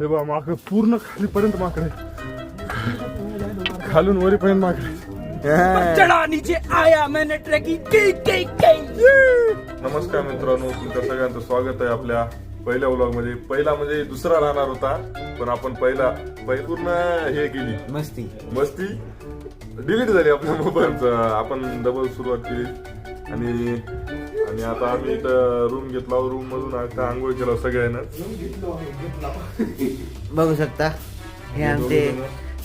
हे बा माकड पूर्ण खालीपर्यंत माकड. आहे खालून वरीपर्यंत माकड. आहे. चढ़ा नीचे आया मैंने ट्रैकिंग की की की. नमस्कार मित्रांनो तुमच्या सगळ्यांचं स्वागत आहे आपल्या पहिल्या व्लॉगमध्ये पहिला म्हणजे दुसरा राहणार होता पण आपण पहिला पहि- पूर्ण हे केली. मस्ती. मस्ती. डिलीट झाली आपल्या मोबाईलचं. आपण डबल सुरुवात केली. आणि आणि आता आम्ही इथं रूम घेतला रूम मधून आता आंघोळ केला सगळ्यांना. बघू शकता. हे आमचे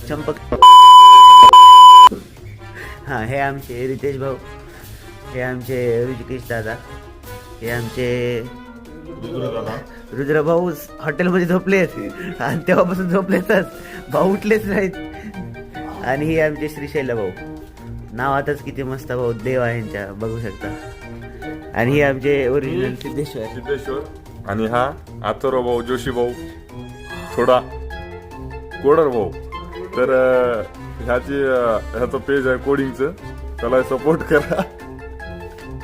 चंपक. हा हे आमचे रितेश भाऊ. हे आमचे ऋषिकेश दादा. हे आमचे रुद्र भाऊ हॉटेलमध्ये झोपलेत. आणि तेव्हापासून झोपलेतच. भाऊ उठलेच नाहीत. आणि हे आमचे श्रीशैल भाऊ नाव आताच किती मस्त भाऊ. देव आहे यांच्या. बघू शकता. आणि हे आमचे ओरिजिनल सिद्धेश्वर. सिद्धेश्वर. आणि हा आथर्व भाऊ जोशी भाऊ थोडा कोडर भाऊ. तर ह्याची ह्याचं पेज आहे कोडिंगचं त्याला सपोर्ट करा.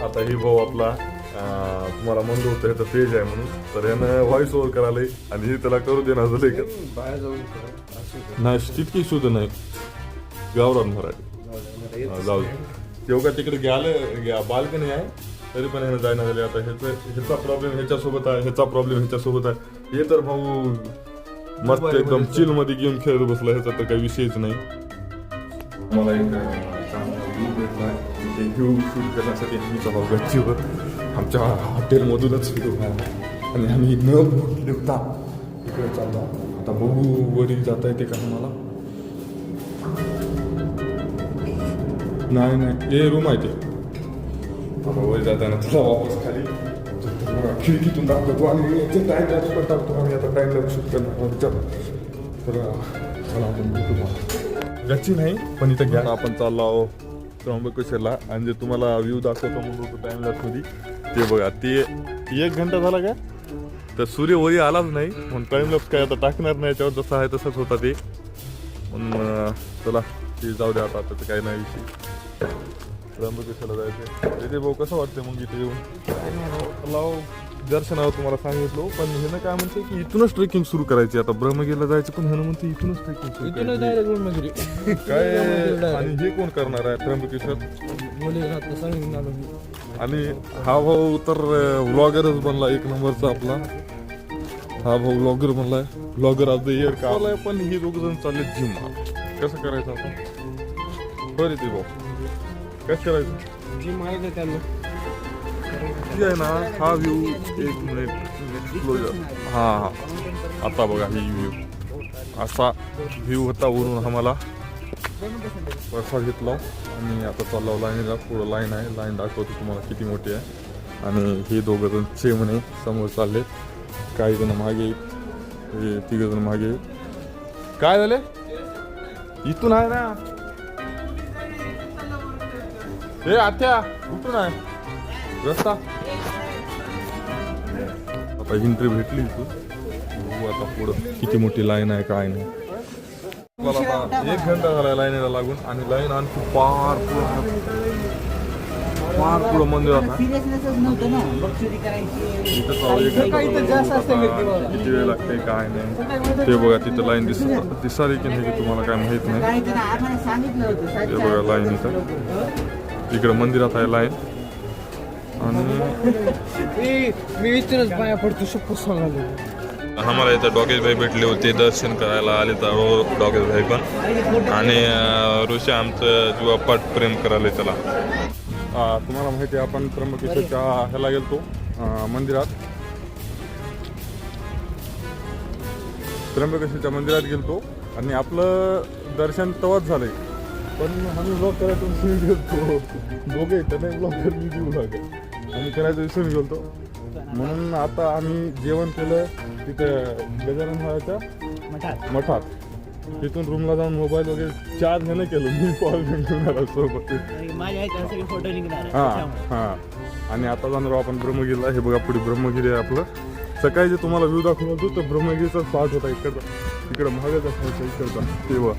आता ही भाऊ आपला तुम्हाला म्हणलो होतं ह्याचं पेज आहे म्हणून. तर यानं व्हॉइस ओव्हर करायला आणि हे त्याला करू देणार झाले का नाही तितकी शुद्ध नाही. गावरान मराठी. जाऊ का तिकडे गेलं बाल्कनी आहे. तरी पण ह्यानं जायना झाले आता. ह्याचं ह्याचा प्रॉब्लेम ह्याच्यासोबत आहे ह्याचा प्रॉब्लेम ह्याच्यासोबत आहे. हे तर भाऊ मस्त एकदम चिलमध्ये गेम खेळत बसला ह्याचा तर काही विषयच नाही. मला एक व्ह्यू शूट करण्यासाठी भाऊ गच्चीवर आमच्या हॉटेलमधूनच व्हिडिओ आणि आम्ही न निघता इकडे चाललो आता बघू वरी जाता येते का मला नाही नाही. हे रूम आहे ते. आता वर जाताना तुला वापस खाली तर खिडकीतून दाखवतो आणि याचे टाइम लॅप्स पण टाकतो आम्ही आता टाइम लॅप्स शूट करणार आहोत. चला तर चला आपण भेटू मग. गच्ची नाही पण इथं घ्या आपण चाललो आहो त्र्यंबकेश्वरला आणि जे तुम्हाला व्ह्यू दाखवतो म्हणून टाईम टाइम लॅप्समध्ये ते बघा ते एक घंटा झाला का तर सूर्य वरी आलाच नाही म्हणून टाईम लॅप्स काय आता टाकणार नाही याच्यावर जसं आहे तसंच होता ते म्हणून चला ते जाऊ द्या आता त्याचं काही नाही विषय त्र्यंबकेश्वरला जायचं तिथे भाऊ कसं वाटतं मग इथे येऊन? लाव दर्शनावर तुम्हाला सांगितलं पण ह्यानं काय म्हणते की इथूनच ट्रेकिंग सुरू करायची. आता ब्रह्मगिरीला जायचं पण ह्यानं म्हणते इथूनच ट्रेकिंग सुरू करायची. काय आणि हे कोण करणार आहे त्र्यंबकेश्वर? आणि हा भाऊ तर व्लॉगरच बनला एक नंबरचा आपला. हा भाऊ व्लॉगर बनलाय. व्लॉगर ऑफ द इयर का पण ही दोघ जण चालले जिम. कसं करायचं आपण बरं ते भाऊ कसं करायचं जी माहिती त्यांना. ती आहे ना हा व्ह्यू एक मिनिट एक्सप्लोजर हा हा. आता बघा ही व्ह्यू असा व्ह्यू होता वरून आम्हाला. प्रसाद घेतला आणि आता चाललो लाईनीला पुढं लाईन आहे. लाईन दाखवतो तुम्हाला किती मोठी आहे. आणि हे दोघं जण चे म्हणे समोर चालले. काही जण मागे. हे तिघ जण मागे. आहेत. काय झाले? इथून आहे ना. हे आत्या कुठून आहे. रस्ता आता एंट्री भेटली बघू आता पुढं किती मोठी लाईन आहे काय नाही. एक घंटा झाला लाईनीला लागून आणि लाईन आणखी पार पुढं पार पुढं मंदिरात किती वेळ लागते काय नाही. ते बघा तिथं लाईन दिसत दिसाली की नाही तुम्हाला काय माहीत नाही. ते बघा लाईन इथं. इकडं मंदिरात आहे लाईन आणि मी इथूनच पाया पडतो शपथ सांगालो आम्हाला इथं डॉगेश भाई भेटले होते दर्शन करायला आले तर डॉगेश भाई पण. आणि ऋषी आमचं जीवापाट प्रेम करायला त्याला तुम्हाला माहिती आहे आपण त्र्यंबकेश्वरच्या ह्याला गेलतो मंदिरात. त्र्यंबकेश्वरच्या मंदिरात गेलतो. आणि आपलं दर्शन तवाच झालंय. पण आम्ही ब्लॉग करायचं विसरून गेलतो. दोघे त्याने ब्लॉग करून घेऊ लागत आम्ही करायचं विसरून गेलतो. म्हणून आता आम्ही जेवण केलं तिथं गजानन महाराजच्या मठात. तिथून रूमला जाऊन मोबाईल वगैरे चार्ज ह्यानं केलं. मी कॉल घेऊन सोबत. हा हा. आणि आता जाणार आपण ब्रह्मगिरीला. हे बघा पुढे ब्रह्मगिरी आहे आपलं. सकाळी जे तुम्हाला व्ह्यू दाखवला होतो तर ब्रह्मगिरीचा स्पॉट होता इकडचा. इकडं महागच इकडचा. तेव्हा.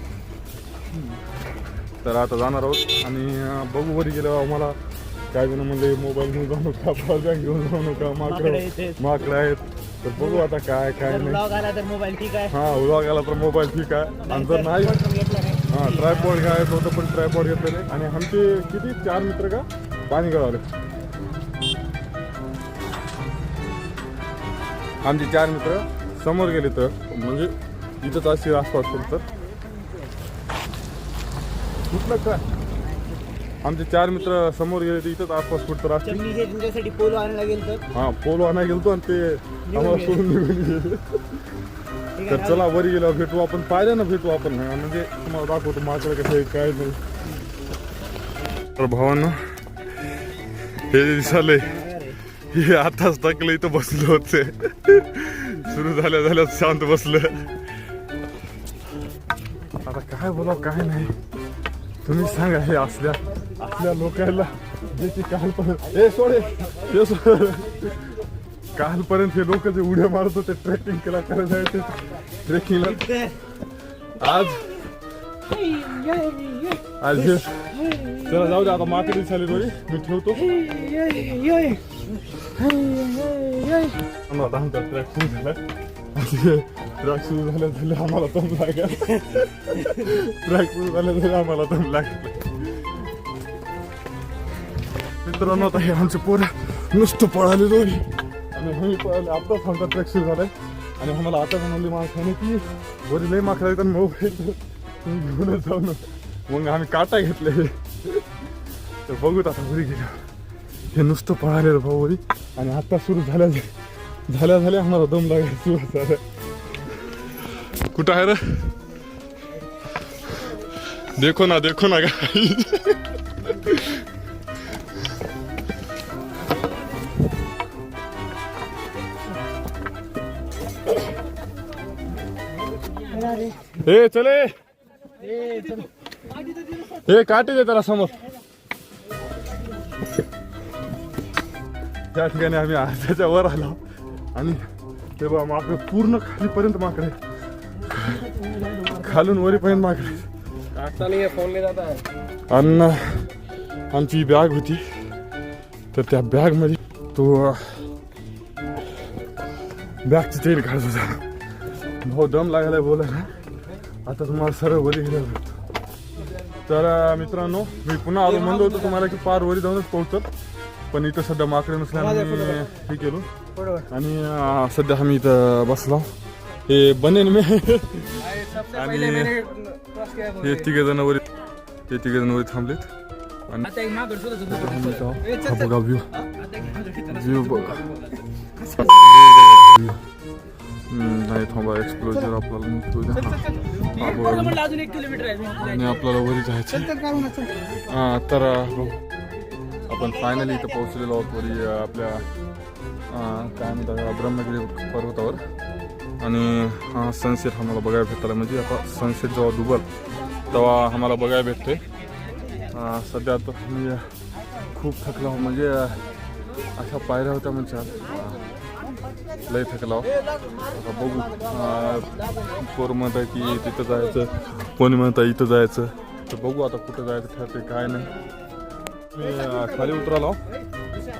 तर आता जाणार आहोत. आणि बघू वरी गेल्यावर आम्हाला काय जण म्हणले मोबाईल घेऊन जाऊ नका पावजा घेऊन जाऊ नका. माकडं माकडं आहेत. तर बघू आता काय काय नाही. ब्लॉग आला तर मोबाईल ठीक आहे. हा उलवा गेला तर मोबाईल ठीक आहे. आणि जर नाही घेतला नाही. हा ट्रायपॉड घ्यायचं होतं पण ट्रायपॉड घेतलेले आणि आमचे किती? चार मित्र का? पाणी गळाले आमचे चार मित्र समोर गेले तर म्हणजे इथंच अशी आसपास तर कुठलं काय आमचे चार मित्र समोर गेले तर इथंच आसपास कुठं तर असतील हे तुमच्यासाठी पोलो आणायला गेलं तर हा पोलो आणायला गेलतो आणि ते आम्हाला सोडून निघून गेले. तर चला वरी गेल्यावर भेटू आपण. पाहिलं ना भेटू आपण. म्हणजे तुम्हाला दाखवतो माझ्याकडे कसं आहे काय नाही. तर भावांनो हे दिसाले हे आताच टाकलं इथं बसलं होते. सुरू झाल्या झाल्या शांत बसलं. आता काय बोलाव काय नाही. तुम्ही सांगा हे असल्या असल्या लोकांना ज्याची कालपर्यंत ए सोडे हे सोड कालपर्यंत हे लोक जे उड्या मारत होते ट्रेकिंग केला करायला जायचे ट्रेकिंगला आज आज हे चला जाऊ दे आता माकडे झाली थोडी मी ठेवतो आम्हाला आमचा ट्रॅक सुरू झाला ट्रॅक सुरू झाल्या झाल्या आम्हाला दम लागला. ट्रॅक सुरू झाल्या झाल्या आम्हाला दम लागला. मित्रांनो आता हे आमचे पोरं नुसतं पळाले दोन्ही आणि हे पळाले आत्ताच आमचा ट्रॅक सुरू झालाय आणि आम्हाला आता म्हणाली माणसाने की वरी लई माकडा येतात मोबाईल घेऊनच जाऊन. मग आम्ही काटा घेतले. तर बघूत आता घरी गेलो. हे नुसतं पळाले भाऊ वरी. आणि आत्ता सुरू झाल्या झाल्या झाल्या आम्हाला दम लागायला सुरू कुठं आहे रे? देखो ना देखो ना गाई ए चले. ए काटे दे त्याला समोर. त्या ठिकाणी आम्ही त्याच्या वर आलो. आणि ते बा माकडे पूर्ण खालीपर्यंत माकडे खालून वरीपर्यंत माकडे अन्न आमची बॅग होती. तर त्या बॅगमध्ये तो बॅगची तेल काढत होता. भाऊ दम लागायला बोलायला. आता तुम्हाला सरळ वरी गेला तर अं, मित्रांनो मी पुन्हा आलो म्हणलो होतो तुम्हाला की पार वरी जाऊनच पोहोचत. पण इथं सध्या माकडे नसल्याने मी हे केलो. आणि अं, सध्या आम्ही इथं बसलो हे बनेन मी सबसे आणि- पहले मैंने क्रॉस किया है हे तिघे जण वरी ते तिघे जण वरी थांबलेत आणि आता एक मागं सोडत होतं. आता आम्ही इथं ए, चल, हा चल. बघा व्ह्यू आता एक मागं ठेवतो. व्ह्यू बघा हम्म, नाही थांबा एक्सप्लोजर आपल्याला निघतो इथं. हा. हा बरं बघा म्हणलं अजून एक किलोमीटर आहे आणि आपल्याला वरी जायचं चल काढू ना चल हा, तर बघू. आपण फायनली इथं पोहोचलेलो आहोत वरी आपल्या काय म्हणतात ब्रह्मगिरी पर्वतावर. आणि हा सनसेट आम्हाला बघायला भेटला म्हणजे आता सनसेट जेव्हा दुबल तेव्हा आम्हाला बघायला भेटते सध्या आता मी खूप थकला हो म्हणजे अशा पायऱ्या होत्या म्हणजे लय थकला आता बघू. अं, पोर म्हणत आहे की तिथं जायचं कोणी म्हणत आहे इथं जायचं. तर बघू आता कुठं जायचं ठरते काय नाही. मी अं, खाली उतरालो.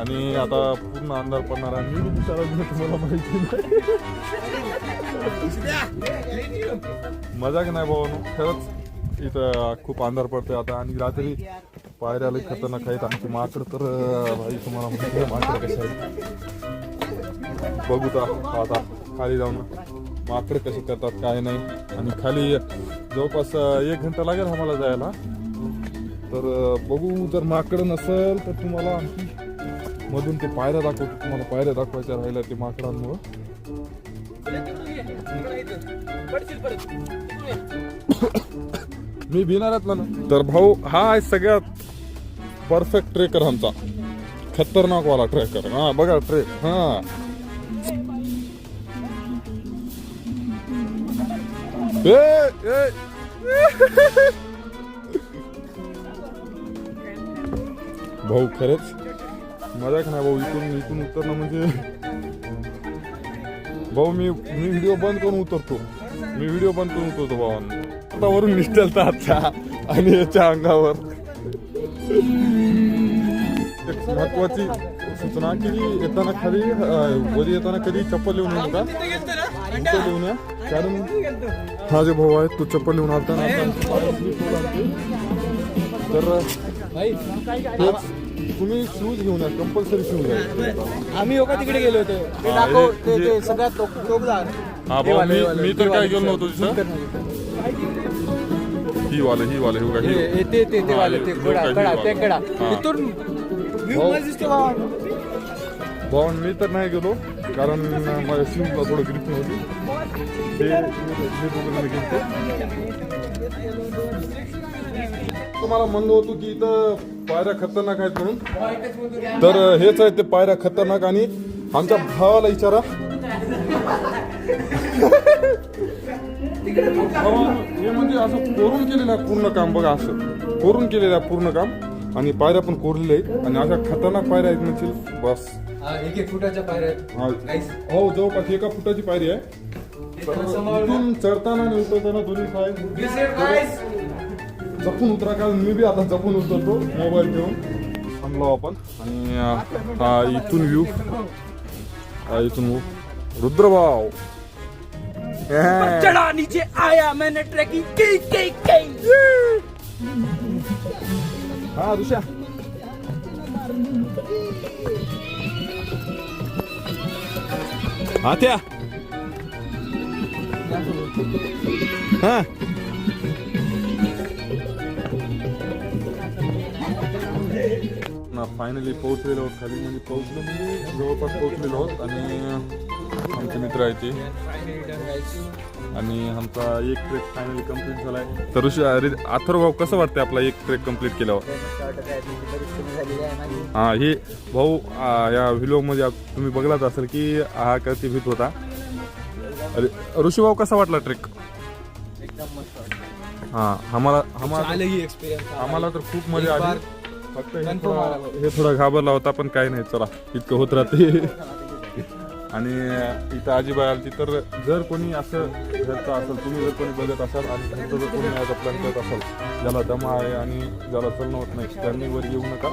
आणि आता पूर्ण अंधार पडणार आहे. मी तुम्हाला माहिती नाही. मजाक नाही भाऊ खरंच इथं खूप अंधार पडते आता. आणि रात्री पायऱ्या लई खतरनाक आहेत. आमची माकड तर भाई तुम्हाला माहिती आहे माकड कसे आहेत. बघू तर आता खाली जाऊन. माकड कसे करतात काय नाही. आणि खाली जवळपास एक घंटा लागेल आम्हाला जायला. तर बघू जर माकड नसेल तर तुम्हाला आणखी मधून ते पायऱ्या दाखवतो. तुम्हाला पायऱ्या दाखवायच्या राहिल्या ते माकडांमुळं. मी भिणारात ना. तर भाऊ हा आहे सगळ्यात परफेक्ट ट्रेकर आमचा. खतरनाक वाला ट्रेकर हा बघा ट्रेक हा. ए, ए. भाऊ खरंच. मजाक नाही भाऊ इथून इथून उतरणं म्हणजे भाऊ मी मी व्हिडिओ बंद करून उतरतो. मी व्हिडिओ बंद करून उतरतो भावांनो. आता वरून निष्ठलता आता आणि याच्या अंगावर. एक महत्वाची सूचना की येताना खाली वरी येताना कधी चप्पल लिहून येऊ नका चप्पल लिहून या कारण हा जो भाऊ आहे तो चप्पल लिहून आलता ना आता. तर तुम्ही शूज घेऊन या कंपल्सरी शूज आम्ही योगा तिकडे गेलो होतो ते दाखव ते ते सगळ्यात टोक टोकदार हा ते भाऊ मी हे मी तर काय गेलो नव्हतो तिथं. ही वाले ही वाले हे हे- ही ते ते ते वाले ते कडा कडा ते. कडा हा. तिथून. मस्त दिसतो भावा. भाऊ मी तर नाही गेलो कारण माझ्या शूजला थोडं ग्रिप नव्हती तुम्हाला म्हणलो होतो की इथं पायऱ्या खतरनाक आहेत म्हणून. तर हेच आहेत ते पायऱ्या खतरनाक आणि आमच्या भावाला विचारा हे म्हणजे असं कोरून केलेलं आहे पूर्ण काम बघा असं. कोरून केलेलं आहे पूर्ण काम. आणि पायऱ्या पण कोरलेल्या आहेत. आणि अशा खतरनाक पायऱ्या आहेत म्हणजे बस. हा, एक एक फुटाच्या पायऱ्या. हा. जवळपास एका फुटाची पायरी आहे. इथून चढताना आणि उतरताना दोन्ही पाय. जपून उतरा कारण मी बी आता जपून उतरतो मोबाईल घेऊन थांबलो आपण आणि हा इथून व्ह्यू इथून. रुद्रभाव. चढ़ा नीचे आया मैंने ट्रैकिंग की की की हा ऋषा आत्या हा. फायनली पोहोचलेलो आहोत खाली म्हणजे पोहोचलो म्हणजे जवळपास पोहोचलेलो आहोत आणि आमचे मित्र आहेत ते. आणि आमचा एक ट्रेक फायनली कंप्लीट झालाय. तर ऋषी अरे अथर्व भाऊ कसं वाटतं आपला एक ट्रेक कंप्लीट केल्यावर? हां हे भाऊ या व्हिडिओमध्ये तुम्ही बघलाच असेल की हा कधी भीत होता? अरे ऋषी भाऊ कसा वाटला ट्रेक हा आम्हाला तर खूप मजा आली. फक्त हे थोडा. हे घाबरला होता पण काही नाही चला इतकं होत राहते. आणि इथं आजीबाई आलती तर जर कोणी असं घरचं असेल तुम्ही जर कोणी बघत असाल आणि तुमचं जर कोणी याचा प्लॅन करत असाल ज्याला दमा आहे आणि ज्याला चलणं होत नाही त्यांनी वर येऊ नका.